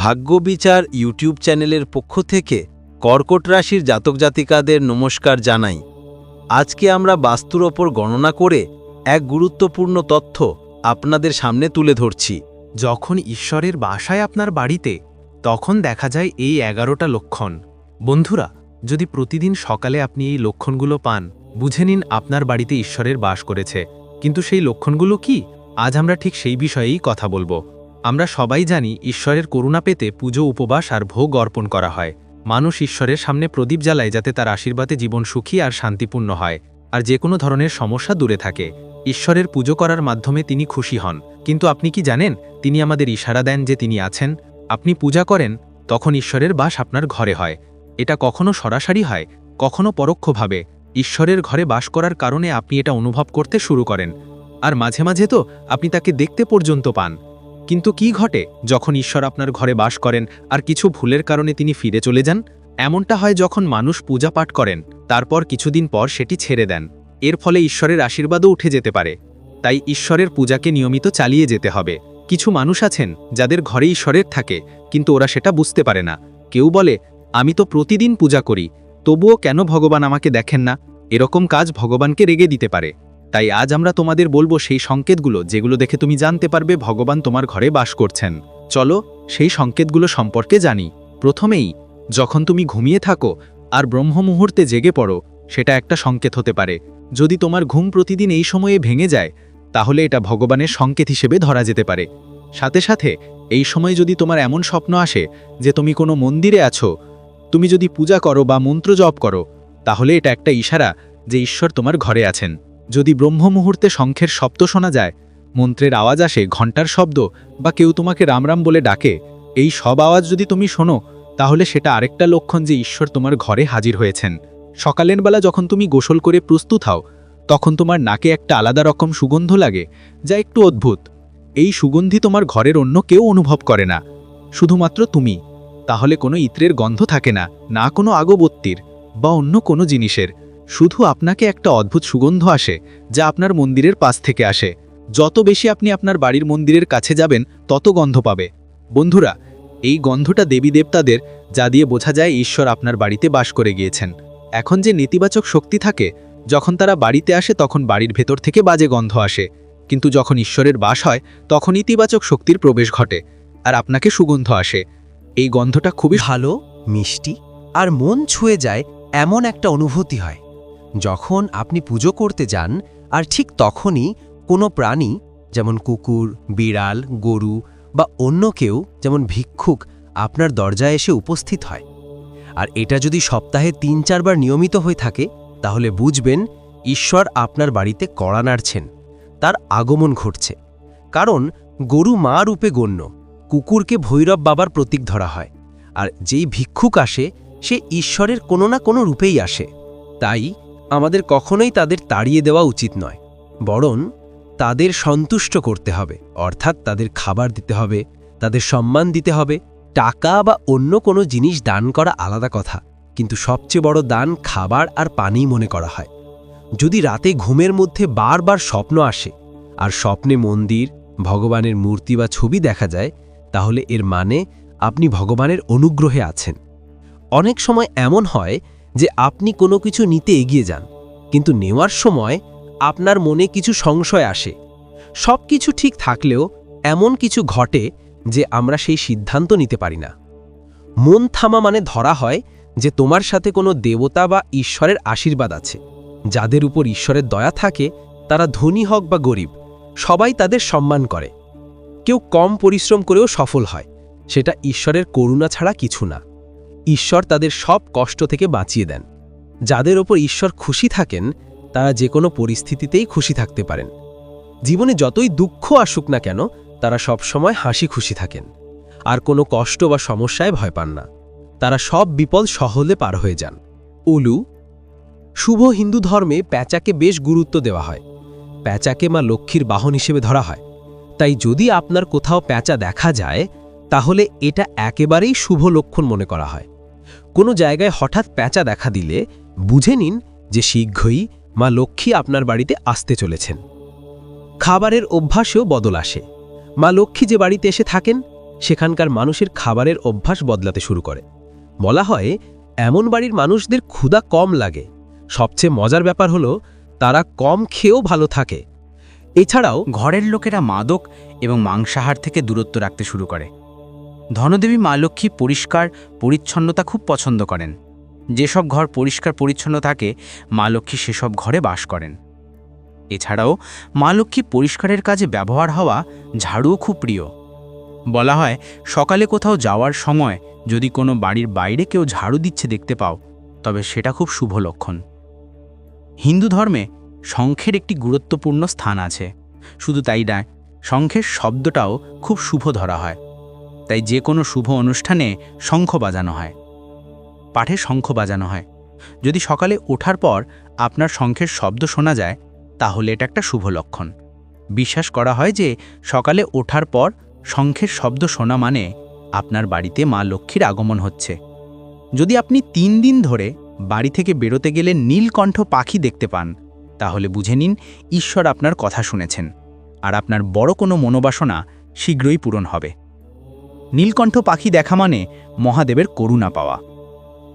ভাগ্যবিচার YouTube চ্যানেলের পক্ষ থেকে কর্কট রাশির জাতক জাতিকাদের নমস্কার জানাই। আজকে আমরা বাস্তুর ওপর গণনা করে এক গুরুত্বপূর্ণ তথ্য আপনাদের সামনে তুলে ধরছি। যখন ঈশ্বরের বাসায় আপনার বাড়িতে, তখন দেখা যায় এই এগারোটা লক্ষণ। বন্ধুরা, যদি প্রতিদিন সকালে আপনি এই লক্ষণগুলো পান, বুঝে নিন আপনার বাড়িতে ঈশ্বরের বাস করেছে। কিন্তু সেই লক্ষণগুলো কি? আজ আমরা ঠিক সেই বিষয়েই কথা বলব। আমরা সবাই জানি ঈশ্বরের করুণা পেতে পুজো, উপবাস আর ভোগ অর্পণ করা হয়। মানুষ ঈশ্বরের সামনে প্রদীপ জ্বালায় যাতে তার আশীর্বাদে জীবন সুখী আর শান্তিপূর্ণ হয়। আর যে কোনো ধরনের সমস্যা দূরে থাকে। ঈশ্বরের পুজো করার মাধ্যমে তিনি খুশি হন। কিন্তু আপনি কি জানেন, তিনি আমাদের ইশারা দেন যে তিনি আছেন? আপনি পূজা করেন, তখন ঈশ্বরের বাস আপনার ঘরে হয়। এটা কখনো সরাসরি হয়, কখনো পরোক্ষভাবে। ঈশ্বরের ঘরে বাস করার কারণে আপনি এটা অনুভব করতে শুরু করেন। আর মাঝে মাঝে তো আপনি তাকে দেখতে পর্যন্ত পান। কিন্তু কি ঘটে যখন ঈশ্বর আপনার ঘরে বাস করেন আর কিছু ভুলের কারণে তিনি ফিরে চলে যান? এমনটা হয় যখন মানুষ পূজা পাঠ করেন, তারপর কিছুদিন পর সেটি ছেড়ে দেন। এর ফলে ঈশ্বরের আশীর্বাদও উঠে যেতে পারে। তাই ঈশ্বরের পূজাকে নিয়মিত চালিয়ে যেতে হবে। কিছু মানুষ আছেন যাদের ঘরে ঈশ্বরের থাকে, কিন্তু ওরা সেটা বুঝতে পারে না। কেউ বলে, আমি তো প্রতিদিন পূজা করি, তবুও কেন ভগবান আমাকে দেখেন না? এরকম কাজ ভগবানকে রেগে দিতে পারে। তাই আজ আমরা তোমাদের বলব সেই সংকেতগুলো যেগুলো দেখে তুমি জানতে পারবে ভগবান তোমার ঘরে বাস করছেন। চলো সেই সংকেতগুলো সম্পর্কে জানি। প্রথমেই, যখন তুমি ঘুমিয়ে থাকো আর ব্রহ্ম মুহূর্তে জেগে পড়ো, সেটা একটা সংকেত হতে পারে। যদি তোমার ঘুম প্রতিদিন এই সময়ে ভেঙে যায়, তাহলে এটা ভগবানের সংকেত হিসেবে ধরা যেতে পারে। সাথে সাথে, এই সময় যদি তোমার এমন স্বপ্ন আসে যে তুমি কোনো মন্দিরে আছো, তুমি যদি পূজা করো বা মন্ত্র জপ করো, তাহলে এটা একটা ইশারা যে ঈশ্বর তোমার ঘরে আছেন। যদি ব্রহ্ম মুহূর্তে শঙ্খের শব্দ শোনা যায়, মন্ত্রের আওয়াজ আসে, ঘণ্টার শব্দ, বা কেউ তোমাকে রামরাম বলে ডাকে, এই সব আওয়াজ যদি তুমি শোনো, তাহলে সেটা আরেকটা লক্ষণ যে ঈশ্বর তোমার ঘরে হাজির হয়েছেন। সকালের বেলা যখন তুমি গোসল করে প্রস্তুত হও, তখন তোমার নাকে একটা আলাদা রকম সুগন্ধ লাগে, যা একটু অদ্ভুত। এই সুগন্ধি তোমার ঘরের অন্য কেউ অনুভব করে না, শুধুমাত্র তুমি। তাহলে কোনো ইত্রের গন্ধ থাকে না না কোনো আগবত্তির, বা অন্য কোনো জিনিসের। শুধু আপনাকে একটা অদ্ভুত সুগন্ধ আসে, যা আপনার মন্দিরের পাশ থেকে আসে। যত বেশি আপনি আপনার বাড়ির মন্দিরের কাছে যাবেন, তত গন্ধ পাবে। বন্ধুরা, এই গন্ধটা দেবী দেবতাদের যা দিয়ে বোঝা যায় ঈশ্বর আপনার বাড়িতে বাস করে গিয়েছেন। এখন যে নেতিবাচক শক্তি থাকে, যখন তারা বাড়িতে আসে, তখন বাড়ির ভেতর থেকে বাজে গন্ধ আসে। কিন্তু যখন ঈশ্বরের বাস হয়, তখন ইতিবাচক শক্তির প্রবেশ ঘটে, আর আপনাকে সুগন্ধ আসে। এই গন্ধটা খুবই ভালো, মিষ্টি, আর মন ছুঁয়ে যায় এমন একটা অনুভূতি হয়। যখন আপনি পুজো করতে যান, আর ঠিক তখনই কোনো প্রাণী, যেমন কুকুর, বিড়াল, গরু বা অন্য কেউ, যেমন ভিক্ষুক, আপনার দরজায় এসে উপস্থিত হয়। আর এটা যদি সপ্তাহে তিন চারবার নিয়মিত হয়ে থাকে, তাহলে বুঝবেন ঈশ্বর আপনার বাড়িতে কড়া নাড়ছেন। তার আগমন ঘটছে। কারণ গরু মা রূপে গণ্য, কুকুরকে ভৈরব বাবার প্রতীক ধরা হয়। আর যেই ভিক্ষুক আসে, সে ঈশ্বরের কোনো না কোনো রূপেই আসে। তাই আমাদের কখনোই তাদের তাড়িয়ে দেওয়া উচিত নয়, বরং তাদের সন্তুষ্ট করতে হবে, অর্থাৎ তাদের খাবার দিতে হবে, তাদের সম্মান দিতে হবে, টাকা বা অন্য কোনো জিনিস দান করা আলাদা কথা, কিন্তু সবচেয়ে বড় দান খাবার আর পানি মনে করা হয়। যদি রাতে ঘুমের মধ্যে বারবার স্বপ্ন আসে, আর স্বপ্নে মন্দির, ভগবানের মূর্তি বা ছবি দেখা যায়, তাহলে এর মানে আপনি ভগবানের অনুগ্রহে আছেন। অনেক সময় এমন হয় যে আপনি কোনো কিছু নিতে এগিয়ে যান, কিন্তু নেওয়ার সময় আপনার মনে কিছু সংশয় আসে। সব কিছু ঠিক থাকলেও এমন কিছু ঘটে যে আমরা সেই সিদ্ধান্ত নিতে পারি না। মন থামা মানে ধরা হয় যে তোমার সাথে কোনো দেবতা বা ঈশ্বরের আশীর্বাদ আছে, যাদের উপর ঈশ্বরের দয়া থাকে, তারা ধনী হোক বা গরিব, সবাই তাদের সম্মান করে। কেউ কম পরিশ্রম করেও সফল হয়, সেটা ঈশ্বরের করুণা ছাড়া কিছু না। ঈশ্বর তাদের সব কষ্ট থেকে বাঁচিয়ে দেন। যাদের ওপর ঈশ্বর খুশি থাকেন, তারা যে কোনো পরিস্থিতিতেই খুশি থাকতে পারেন। জীবনে যতই দুঃখ আসুক না কেন, তারা সবসময় হাসি খুশি থাকেন। আর কোনো কষ্ট বা সমস্যায় ভয় পান না। তারা সব বিপদ সহলে পার হয়ে যান। উলু, শুভ হিন্দু ধর্মে প্যাঁচাকে বেশ গুরুত্ব দেওয়া হয়। প্যাঁচাকে মা লক্ষ্মীর বাহন হিসেবে ধরা হয়। তাই যদি আপনার কোথাও প্যাঁচা দেখা যায়, তাহলে এটা একেবারেই শুভ লক্ষণ মনে করা হয়। কোনো জায়গায় হঠাৎ প্যাঁচা দেখা দিলে বুঝে নিন যে শীঘ্রই মা লক্ষ্মী আপনার বাড়িতে আসতে চলেছেন। খাবারের অভ্যাসেও বদল আসে। মা লক্ষ্মী যে বাড়িতে এসে থাকেন, সেখানকার মানুষের খাবারের অভ্যাস বদলাতে শুরু করে। বলা হয়, এমন বাড়ির মানুষদের ক্ষুধা কম লাগে। সবচেয়ে মজার ব্যাপার হলো, তারা কম খেয়েও ভালো থাকে। এছাড়াও ঘরের লোকেরা মাদক এবং মাংসাহার থেকে দূরত্ব রাখতে শুরু করে। ধনদেবী মা লক্ষ্মী পরিষ্কার, পরিচ্ছন্নতা খুব পছন্দ করেন। যেসব ঘর পরিষ্কার, পরিচ্ছন্ন থাকে, মা লক্ষ্মী সেসব ঘরে বাস করেন। এছাড়াও, মা লক্ষ্মী পরিষ্কারের কাজে ব্যবহার হওয়া ঝাড়ুও খুব প্রিয়। বলা হয়, সকালে কোথাও যাওয়ার সময় যদি কোনো বাড়ির বাইরে কেউ ঝাড়ু দিচ্ছে দেখতে পাও, তবে সেটা খুব শুভ লক্ষণ। হিন্দু ধর্মে শঙ্খের একটি গুরুত্বপূর্ণ স্থান আছে। শুধু তাই নয়, শঙ্খের শব্দটাও খুব শুভ ধরা হয়। তাই যে কোনো শুভ অনুষ্ঠানে শঙ্খ বাজানো হয়। পাঠে শঙ্খ বাজানো হয়। যদি সকালে ওঠার পর আপনার শঙ্খের শব্দ শোনা যায়, তাহলে এটা একটা শুভ লক্ষণ। বিশ্বাস করা হয় যে সকালে ওঠার পর শঙ্খের শব্দ শোনা মানে আপনার বাড়িতে মা লক্ষ্মীর আগমন হচ্ছে। যদি আপনি তিন দিন ধরে বাড়ি থেকে বেরোতে গেলে নীলকণ্ঠ পাখি দেখতে পান, তাহলে বুঝে নিন ঈশ্বর আপনার কথা শুনেছেন। আর আপনার বড় কোনো মনোবাসনা শীঘ্রই পূরণ হবে। নীলকণ্ঠ পাখি দেখা মানে মহাদেবের করুণা পাওয়া।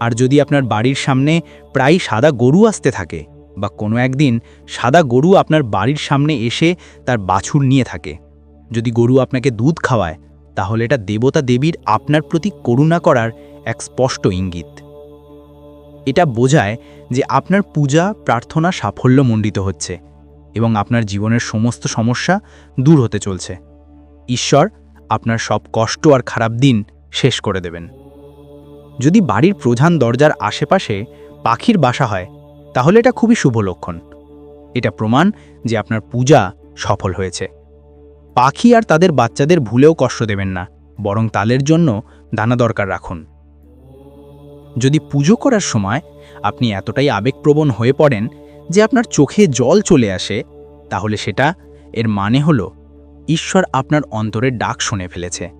আর যদি আপনার বাড়ির সামনে প্রায় সাদা গরু আসতে থাকে, বা কোনো একদিন সাদা গরু আপনার বাড়ির সামনে এসে তার বাছুর নিয়ে থাকে, যদি গরু আপনাকে দুধ খাওয়ায়, তাহলে এটা দেবতা দেবীর আপনার প্রতি করুণা করার এক স্পষ্ট ইঙ্গিত। এটা বোঝায় যে আপনার পূজা, প্রার্থনা সাফল্যমণ্ডিত হচ্ছে এবং আপনার জীবনের সমস্ত সমস্যা দূর হতে চলছে। ঈশ্বর আপনার সব কষ্ট আর খারাপ দিন শেষ করে দেবেন। যদি বাড়ির প্রধান দরজার আশেপাশে পাখির বাসা হয়, তাহলে এটা খুবই শুভ লক্ষণ। এটা প্রমাণ যে আপনার পূজা সফল হয়েছে। পাখি আর তাদের বাচ্চাদের ভুলেও কষ্ট দেবেন না, বরং তালের জন্য দানা দরকার রাখুন। যদি পুজো করার সময় আপনি এতটাই আবেগপ্রবণ হয়ে পড়েন যে আপনার চোখে জল চলে আসে, তাহলে সেটা এর মানে হল ঈশ্বর আপনার অন্তরের ডাক শুনে ফেলেছে।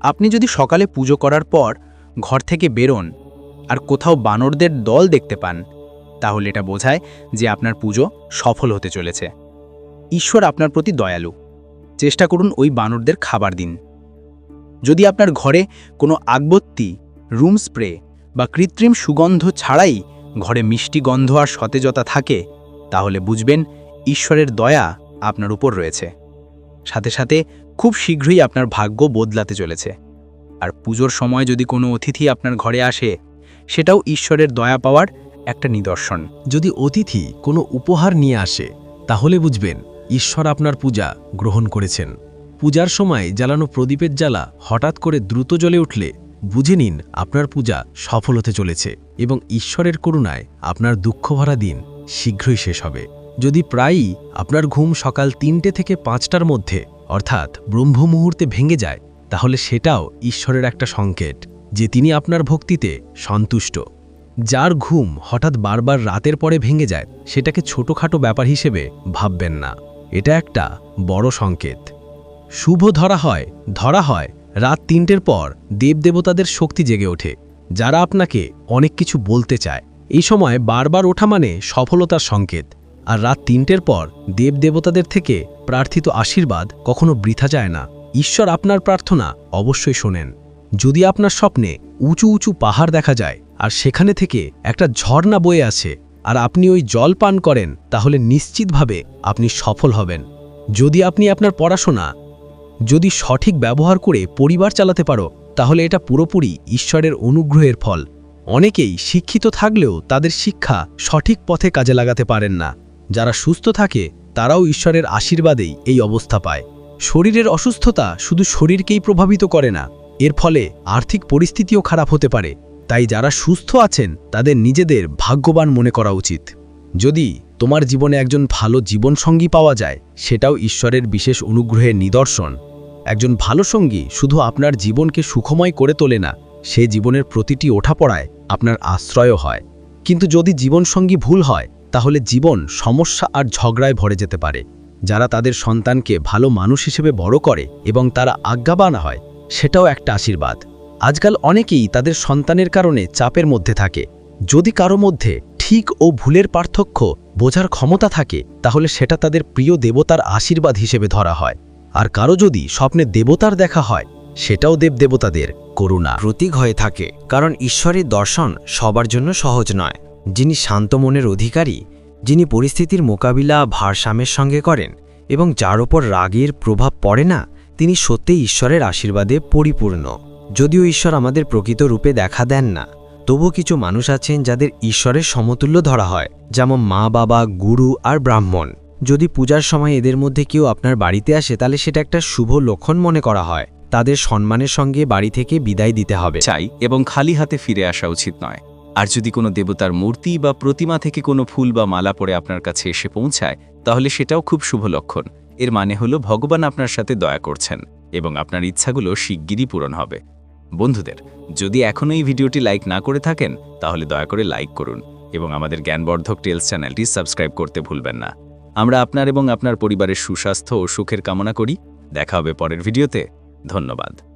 আপনি যদি সকালে পুজো করার পর ঘর থেকে বেরোন আর কোথাও বানরদের দল দেখতে পান, তাহলে এটা বোঝায় যে আপনার পুজো সফল হতে চলেছে। ঈশ্বর আপনার প্রতি দয়ালু। চেষ্টা করুন ওই বানরদের খাবার দিন। যদি আপনার ঘরে কোনো আগবত্তি, রুম স্প্রে বা কৃত্রিম সুগন্ধ ছাড়াই ঘরে মিষ্টি গন্ধ আর সতেজতা থাকে, তাহলে বুঝবেন ঈশ্বরের দয়া আপনার উপর রয়েছে। সাথে সাথে খুব শীঘ্রই আপনার ভাগ্য বদলাতে চলেছে। আর পুজোর সময় যদি কোনো অতিথি আপনার ঘরে আসে, সেটাও ঈশ্বরের দয়া পাওয়ার একটা নিদর্শন। যদি অতিথি কোনো উপহার নিয়ে আসে, তাহলে বুঝবেন ঈশ্বর আপনার পূজা গ্রহণ করেছেন। পূজার সময় জ্বালানো প্রদীপের জ্বালা হঠাৎ করে দ্রুত জ্বলে উঠলে বুঝে নিন আপনার পূজা সফল হতে চলেছে এবং ঈশ্বরের করুণায় আপনার দুঃখভরা দিন শীঘ্রই শেষ হবে। যদি প্রায়ই আপনার ঘুম সকাল তিনটে থেকে পাঁচটার মধ্যে, অর্থাৎ ব্রহ্ম মুহূর্তে ভেঙে যায়, তাহলে সেটাও ঈশ্বরের একটা সংকেত, যে তিনি আপনার ভক্তিতে সন্তুষ্ট। যার ঘুম হঠাৎ বারবার রাতের পরে ভেঙে যায়, সেটাকে ছোটখাটো ব্যাপার হিসেবে ভাববেন না। এটা একটা বড় সংকেত। শুভ ধরা হয় ধরা হয় রাত তিনটের পর দেবদেবতাদের শক্তি জেগে ওঠে, যারা আপনাকে অনেক কিছু বলতে চায়। এই সময় বারবার ওঠা মানে সফলতার সংকেত। আর রাত তিনটের পর দেবদেবতাদের থেকে প্রার্থিত আশীর্বাদ কখনো বৃথা যায় না। ঈশ্বর আপনার প্রার্থনা অবশ্যই শোনেন। যদি আপনার স্বপ্নে উঁচু উঁচু পাহাড় দেখা যায় আর সেখানে থেকে একটা ঝর্ণা বয়ে আছে আর আপনি ওই জল পান করেন, তাহলে নিশ্চিতভাবে আপনি সফল হবেন। যদি আপনি আপনার পড়াশোনা যদি সঠিক ব্যবহার করে পরিবার চালাতে পারো, তাহলে এটা পুরোপুরি ঈশ্বরের অনুগ্রহের ফল। অনেকেই শিক্ষিত থাকলেও তাদের শিক্ষা সঠিক পথে কাজে লাগাতে পারেন না। যারা সুস্থ থাকে, তারাও ঈশ্বরের আশীর্বাদেই এই অবস্থা পায়। শরীরের অসুস্থতা শুধু শরীরকেই প্রভাবিত করে না, এর ফলে আর্থিক পরিস্থিতিও খারাপ হতে পারে। তাই যারা সুস্থ আছেন, তাদের নিজেদের ভাগ্যবান মনে করা উচিত। যদি তোমার জীবনে একজন ভালো জীবনসঙ্গী পাওয়া যায়, সেটাও ঈশ্বরের বিশেষ অনুগ্রহের নিদর্শন। একজন ভালো সঙ্গী শুধু আপনার জীবনকে সুখময় করে তোলে না, সে জীবনের প্রতিটি ওঠাপড়ায় আপনার আশ্রয়ও হয়। কিন্তু যদি জীবনসঙ্গী ভুল হয় তাহলে জীবন সমস্যা আর ঝগড়ায় ভরে যেতে পারে। যারা তাদের সন্তানকে ভালো মানুষ হিসেবে বড় করে এবং তারা আজ্ঞাবান হয়, সেটাও একটা আশীর্বাদ। আজকাল অনেকেই তাদের সন্তানের কারণে চাপের মধ্যে থাকে। যদি কারও মধ্যে ঠিক ও ভুলের পার্থক্য বোঝার ক্ষমতা থাকে, তাহলে সেটা তাদের প্রিয় দেবতার আশীর্বাদ হিসেবে ধরা হয়। আর কারও যদি স্বপ্নে দেবতার দেখা হয়, সেটাও দেবদেবতাদের করুণা। প্রতীক হয়ে থাকে, কারণ ঈশ্বরের দর্শন সবার জন্য সহজ নয়। যিনি শান্ত মনের অধিকারী, যিনি পরিস্থিতির মোকাবিলা ভারসাম্যের সঙ্গে করেন এবং যার ওপর রাগের প্রভাব পড়ে না, তিনি সত্যিই ঈশ্বরের আশীর্বাদে পরিপূর্ণ। যদিও ঈশ্বর আমাদের প্রকৃত রূপে দেখা দেন না তবু কিছু মানুষ আছেন যাদের ঈশ্বরের সমতুল্য ধরা হয়, যেমন মা, বাবা, গুরু আর ব্রাহ্মণ। যদি পূজার সময় এদের মধ্যে কেউ আপনার বাড়িতে আসে, তাহলে সেটা একটা শুভ লক্ষণ মনে করা হয়। তাদের সম্মানের সঙ্গে বাড়ি থেকে বিদায় দিতে হবে। চাই এবং খালি হাতে ফিরে আসা উচিত নয়। আর যদি কোনো দেবতার মূর্তি বা প্রতিমা থেকে কোনো ফুল বা মালা পরে আপনার কাছে এসে পৌঁছায়, তাহলে সেটাও খুব শুভ লক্ষণ। এর মানে হলো ভগবান আপনার সাথে দয়া করছেন এবং আপনার ইচ্ছাগুলো শিগগিরই পূরণ হবে। বন্ধুদের, যদি এখনও এই ভিডিওটি লাইক না করে থাকেন, তাহলে দয়া করে লাইক করুন এবং আমাদের জ্ঞানবর্ধক টেলস চ্যানেলটি সাবস্ক্রাইব করতে ভুলবেন না। আমরা আপনার এবং আপনার পরিবারের সুস্বাস্থ্য ও সুখের কামনা করি। দেখা হবে পরের ভিডিওতে। ধন্যবাদ।